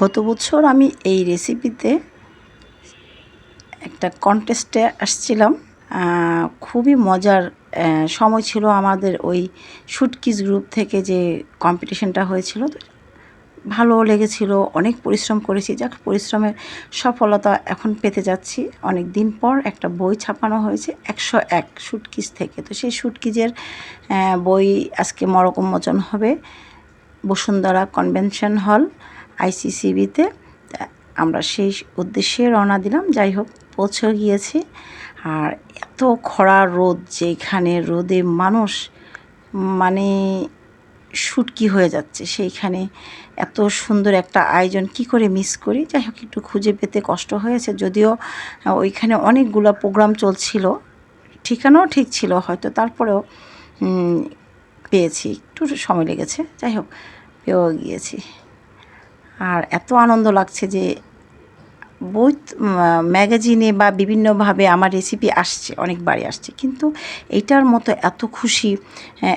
গত বছর আমি এই রেসিপিতে একটা কন্টেস্টে আসছিলাম। খুবই মজার সময় ছিল আমাদের ওই শুটকিস গ্রুপ থেকে যে কম্পিটিশনটা হয়েছিল। ভালো লেগেছিল, অনেক পরিশ্রম করেছি। যাক, পরিশ্রমের সফলতা এখন পেতে যাচ্ছি। অনেক দিন পর একটা বই ছাপানো হয়েছে, একশো এক শুটকিস থেকে। তো সেই শুটকিজের বই আজকে মরকম মোচন হবে। Bashundhara convention hall. আইসিসিবিতে। আমরা সেই উদ্দেশ্যে রওনা দিলাম। যাই হোক, পৌঁছে গিয়েছি। আর এত খরা রোদ যেখানে রোদে মানুষ মানে শুটকি হয়ে যাচ্ছে, সেইখানে এত সুন্দর একটা আয়োজন কি করে মিস করি? যাই হোক, একটু খুঁজে পেতে কষ্ট হয়েছে। যদিও ওইখানে অনেকগুলো প্রোগ্রাম চলছিল। ঠিকানাও ঠিক ছিল হয়তো, তারপরেও পেয়েছি। একটু সময় লেগেছে। যাই হোক, পেয়েও গিয়েছি। আর এত আনন্দ লাগছে যে বই ম্যাগাজিনে বা বিভিন্নভাবে আমার রেসিপি আসছে, অনেকবারই আসছে। কিন্তু এইটার মতো এত খুশি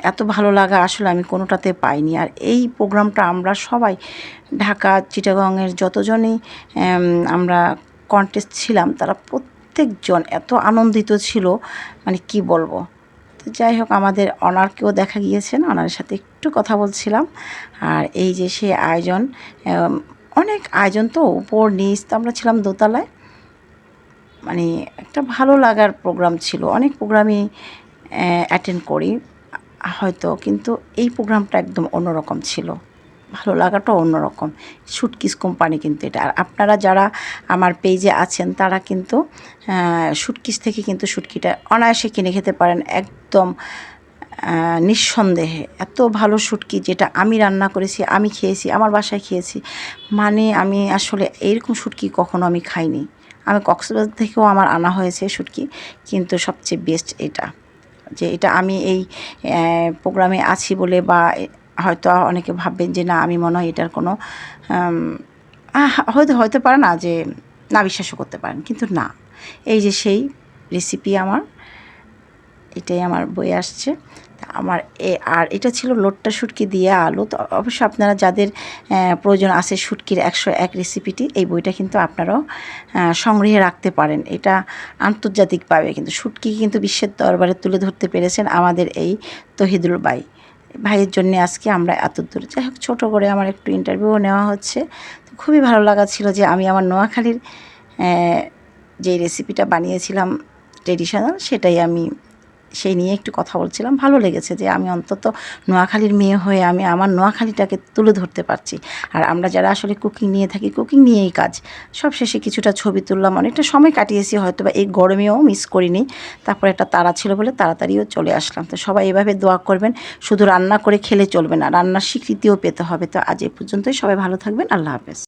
এত ভালো লাগা আসলে আমি কোনোটাতে পাইনি। আর এই প্রোগ্রামটা আমরা সবাই, ঢাকা, চিটাগংয়ের যতজনই আমরা কন্টেস্ট ছিলাম, তারা প্রত্যেকজন এত আনন্দিত ছিল। মানে কি বলব? তো যাই হোক, আমাদের অনারকেও দেখা গিয়েছেন। অনারের সাথে একটু কথা বলছিলাম। আর এই যে সে আয়োজন অনেক আয়োজন তো, উপর নিচ তো আমরা ছিলাম দোতলায়। মানে একটা ভালো লাগার প্রোগ্রাম ছিল। অনেক প্রোগ্রামই অ্যাটেন্ড করি, হয়তো। কিন্তু এই প্রোগ্রামটা একদম অন্যরকম ছিল। ভালো লাগাটা অন্যরকম। শুটকিস কোম্পানি কিন্তু এটা। আর আপনারা যারা আমার পেজে আছেন, তারা কিন্তু শুটকিস থেকে কিন্তু শুটকিটা অনায়াসে কিনে খেতে পারেন। একদম নিঃসন্দেহে। এত ভালো শুটকি যেটা আমি রান্না করেছি, আমি খেয়েছি, আমার বাসায় খেয়েছি। মানে আমি আসলে এইরকম শুটকি কখনো আমি খাইনি। আমি কক্সবাজার থেকেও আমার আনা হয়েছে শুটকি কিন্তু সবচেয়ে বেস্ট এটা। যে এটা আমি এই প্রোগ্রামে আছি বলে বা হয়তো অনেকে ভাববেন যে না, আমি মনে হয় এটার কোনো হয়তো হয়তো পারে না যে না বিশ্বাসও করতে পারেন, কিন্তু না। এই যে সেই রেসিপি আমার, এটাই আমার বই আসছে। আমার এ, আর এটা ছিল লোট্টা শুটকি দিয়ে আলু। তো অবশ্য আপনারা যাদের প্রয়োজন আছে শুটকির একশো এক রেসিপিটি এই বইটা কিন্তু আপনারাও সংগ্রহে রাখতে পারেন। এটা আন্তর্জাতিকভাবে কিন্তু, শুটকি কিন্তু বিশ্বের দরবারে তুলে ধরতে পেরেছেন আমাদের এই তহিদুল বাই ভাইয়ের জন্য আজকে আমরা এত দূর। যাই হোক, ছোটো করে আমার একটু ইন্টারভিউও নেওয়া হচ্ছে। তো খুবই ভালো লাগা ছিল যে আমি আমার নোয়াখালীর যে রেসিপিটা বানিয়েছিলাম ট্রেডিশনাল সেটাই আমি সেই নিয়ে একটু কথা বলছিলাম। ভালো লেগেছে যে আমি অন্তত নোয়াখালীর মেয়ে হয়ে আমি আমার নোয়াখালীটাকে তুলে ধরতে পারছি। আর আমরা যারা আসলে কুকিং নিয়ে থাকি কুকিং নিয়েই কাজ। সব শেষে কিছুটা ছবি তুললাম, অনেকটা সময় কাটিয়েছি হয়তো বা এই গরমেও মিস করিনি। তারপরে একটা তাড়া ছিল বলে তাড়াতাড়িও চলে আসলাম। তো সবাই এভাবে দোয়া করবেন, শুধু রান্না করে খেলে চলবে না, রান্নার স্বীকৃতিও পেতে হবে। তো আজ এ পর্যন্তই, সবাই ভালো থাকবেন, আল্লাহ হাফেজ।